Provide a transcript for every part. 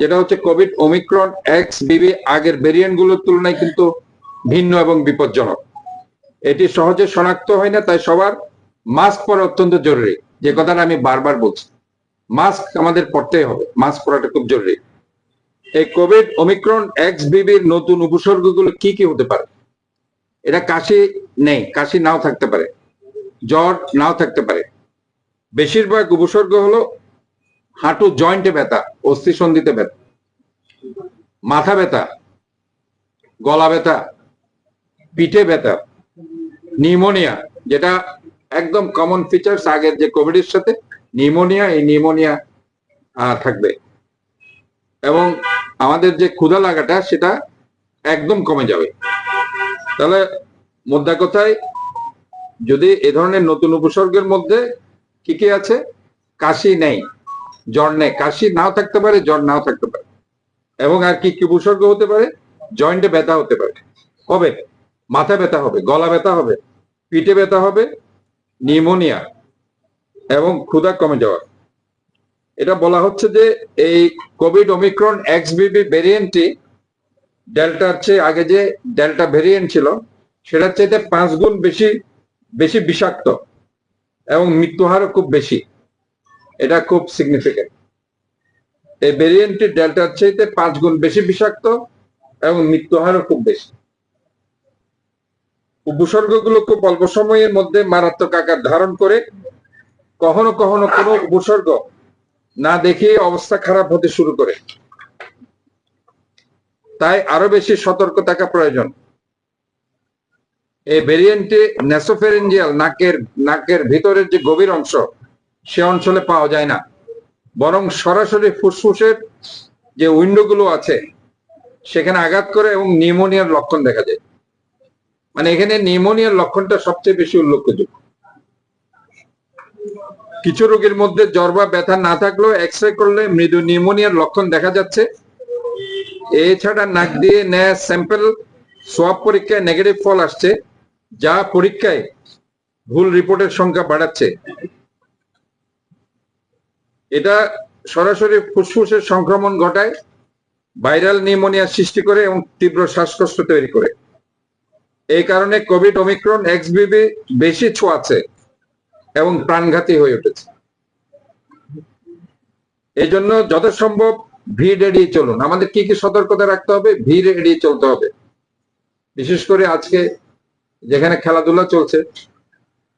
যেটা হচ্ছে Covid Omicron x বিবি আগের ভেরিয়েন্টগুলোর তুলনায় কিন্তু ভিন্ন এবং বিপজ্জনক। এটি সহজে শনাক্ত হয় না, তাই সবার মাস্ক পরা অত্যন্ত জরুরি। যে কথাটা আমি বারবার বলছি মাস্ক আমাদের পরতেই হবে মাস্ক পরাটা খুব জরুরি। এই কোভিড ওমিক্রন এক্স বিবির নতুন উপসর্গগুলো কি কি হতে পারে? এটা কাশি নেই, কাশি নাও থাকতে পারে, জ্বর নাও থাকতে পারে। বেশিরভাগ উপসর্গ হলো হাঁটু জয়েন্টে ব্যথা অস্থি সন্ধিতে ব্যথা, মাথা ব্যথা, গলা ব্যথা, পিঠে ব্যথা, নিউমোনিয়া, যেটা একদম কমন ফিচার্স আগের যে কোভিডের সাথে, নিউমোনিয়া, এই নিউমোনিয়া থাকবে। এবং আমাদের যে ক্ষুধা লাগাটা, সেটা একদম কমে যাবে। তাহলে মোদ্দা কথায়, যদি এ ধরনের নতুন উপসর্গের মধ্যে কি কি আছে? কাশি নেই। জ্বর নেই। কাশি নাও থাকতে পারে, জ্বর নাও থাকতে পারে। এবং আর কি কি উপসর্গ হতে পারে? জয়েন্টে ব্যথা হতে পারে। কবে? মাথা ব্যথা হবে, গলা ব্যথা হবে, পিঠে ব্যথা হবে, নিউমোনিয়া এবং ক্ষুধা কমে যাওয়া। এটা বলা হচ্ছে যে এই কোভিড ওমিক্রন এক্স বিবি ভেরিয়েন্টটি ডেল্টার চেয়ে আগে যে ডেল্টা ভেরিয়েন্ট ছিল, সেটার চাইতে পাঁচ গুণ বেশি বেশি বিষাক্ত এবং মৃত্যু হারও খুব বেশি। এটা খুব সিগনিফিকেন্ট এই ভেরিয়েন্টটি ডেল্টার চাইতে পাঁচ গুণ বেশি বিষাক্ত এবং মৃত্যু হারও খুব বেশি। উপসর্গগুলো খুব অল্প সময়ের মধ্যে মারাত্মক আকার ধারণ করে। কখনো কখনো কোনো উপসর্গ না দেখিয়ে অবস্থা খারাপ হতে শুরু করে। তাই আরও বেশি সতর্ক থাকা প্রয়োজন। এই ভেরিয়েন্টে নেসোফেরেঞ্জিয়াল নাকের নাকের ভিতরের যে গভীর অংশ সে অঞ্চলে পাওয়া যায় না। বরং সরাসরি ফুসফুসের যে উইন্ডোগুলো আছে, সেখানে আঘাত করে এবং নিউমোনিয়ার লক্ষণ দেখা যায়। মানে এখানে নিউমোনিয়ার লক্ষণটা সবচেয়ে বেশি উল্লেখযোগ্য। কিছু রোগীর মধ্যে জ্বর বা ব্যথা না থাকলেও এক্স রে করলে মৃদু নিউমোনিয়ার লক্ষণ দেখা যাচ্ছে। এছাড়া নাক দিয়ে নেয় স্যাম্পল সোয়াব পরীক্ষায় নেগেটিভ ফল আসছে, যা পরীক্ষায় ভুল রিপোর্টের সংখ্যা বাড়াচ্ছে। এটা সরাসরি ফুসফুসের সংক্রমণ ঘটায়, ভাইরাল নিউমোনিয়া সৃষ্টি করে এবং তীব্র শ্বাসকষ্ট তৈরি করে। এই কারণে কোভিড ওমিক্রন এক্সবিবি বেশি ছোঁয়াছে এবং প্রাণঘাতী হয়ে উঠেছে। এই জন্য যত সম্ভব ভিড় এড়িয়ে চলুন। আমাদের কি কি সতর্কতা রাখতে হবে? ভিড় এড়িয়ে চলতে হবে। বিশেষ করে আজকে যেখানে খেলাধুলা চলছে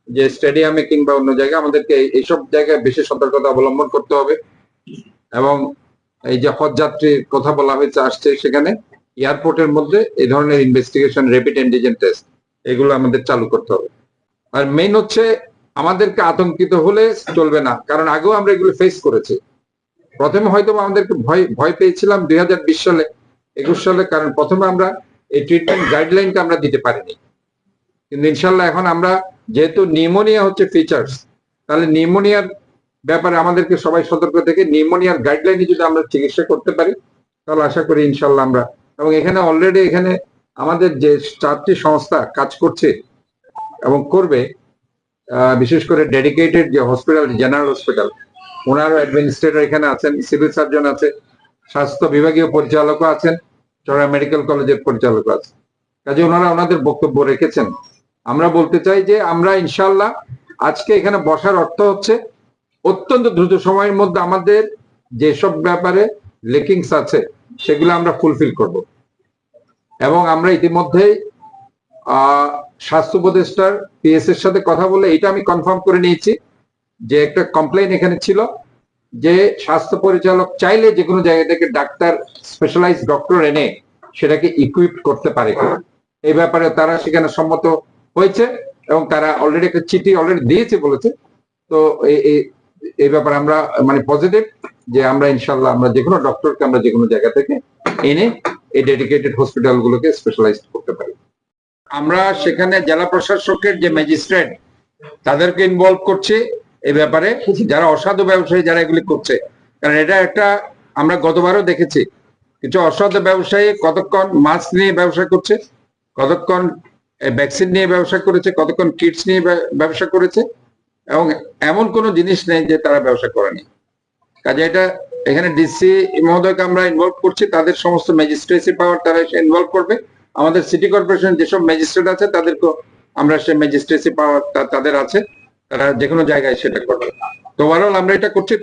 যে স্টেডিয়ামে কিংবা অন্য জায়গায় আমাদেরকে এইসব জায়গায় বেশি সতর্কতা অবলম্বন করতে হবে। এবং এই যে হজ যাত্রীর কথা বলা হয়েছে, আসছে সেখানে এয়ারপোর্টের মধ্যে এই ধরনের ইনভেস্টিগেশন রেপিড অ্যান্টিজেন টেস্ট এগুলো আমাদের চালু করতে হবে। আর মেইন হচ্ছে আমাদেরকে আতঙ্কিত হলে চলবে না, কারণ আগেও আমরা এগুলো ফেস করেছি। প্রথমে হয়তো আমাদেরকে ভয় ভয় পেয়েছিলাম দুই হাজার বিশ সালে, একুশ সালে, কারণ প্রথমে আমরা এই ট্রিটমেন্ট গাইডলাইনটা আমরা দিতে পারিনি। কিন্তু ইনশাল্লাহ এখন আমরা যেহেতু নিউমোনিয়া হচ্ছে ফিচার্স তাহলে নিউমোনিয়ার ব্যাপারে আমাদেরকে সবাই সতর্ক থেকে নিউমোনিয়ার গাইডলাইনে যদি আমরা চিকিৎসা করতে পারি, তাহলে আশা করি ইনশাল্লাহ আমরা, এবং এখানে অলরেডি এখানে আমাদের যে চারটি সংস্থা কাজ করছে এবং করবে বিশেষ করে ডেডিকেটেড যে হসপিটাল জেনারেল হসপিটাল ওনারও অ্যাডমিনিস্ট্রেটর এখানে আছেন সিভিল সার্জন আছে, স্বাস্থ্য বিভাগীয় পরিচালকও আছেন চড়া মেডিকেল কলেজের পরিচালক আছে কাজে ওনারা ওনাদের বক্তব্য রেখেছেন। আমরা বলতে চাই যে আমরা ইনশাল্লাহ আজকে এখানে বসার অর্থ হচ্ছে অত্যন্ত দ্রুত সময়ের মধ্যে আমাদের যেসব ব্যাপারে লেকিংস আছে সেগুলো আমরা ফুলফিল করব। এবং আমরা ইতিমধ্যেই স্বাস্থ্য উপদেষ্টার পিএস এর সাথে কথা বলে এটা আমি কনফার্ম করে নিয়েছি যে একটা কমপ্লেন এখানে ছিল যে স্বাস্থ্য পরিচালক চাইলে যে কোনো জায়গা থেকে ডাক্তার স্পেশালাইজ ডক্টর এনে সেটাকে ইকুইপ করতে পারে এই ব্যাপারে তারা সেখানে সম্মত হয়েছে এবং তারা অলরেডি একটা চিঠি অলরেডি দিয়েছে বলেছে। তো এই ব্যাপারে আমরা মানে পজিটিভ যে আমরা ইনশাল্লাহ আমরা যে কোনো ডক্টরকে আমরা যে কোনো জায়গা থেকে এনে এই ডেডিকেটেড হসপিটাল গুলোকে স্পেশালাইজ করতে পারি। আমরা সেখানে জেলা প্রশাসকের যে ম্যাজিস্ট্রেট তাদেরকে ইনভলভ করছি এই ব্যাপারে। যারা অসাধু ব্যবসায়ী যারা এগুলি করছে, কারণ এটা একটা আমরা গতবারও দেখেছি, কিছু অসাধু ব্যবসায়ী কতক্ষণ মাস্ক নিয়ে ব্যবসা করছে, কতক্ষণ ভ্যাকসিন নিয়ে ব্যবসা করেছে, কতক্ষণ কিটস নিয়ে ব্যবসা করেছে এবং এমন কোনো জিনিস নেই যে তারা ব্যবসা করেনি। কাজে এটা এখানে ডিসি মহোদয়কে আমরা ইনভলভ করছি, তাদের সমস্ত ম্যাজিস্ট্রেসি পাওয়ার তারা ইনভলভ করবে। আমাদের সিটি কর্পোরেশন যেসব ম্যাজিস্ট্রেট আছে তাদেরকে আমরা সে ম্যাজিস্ট্রেসি পাওয়ার তাদের আছে, তারা যে কোনো জায়গায় সেটা করবে। তো ওভারঅল আমরা এটা করছি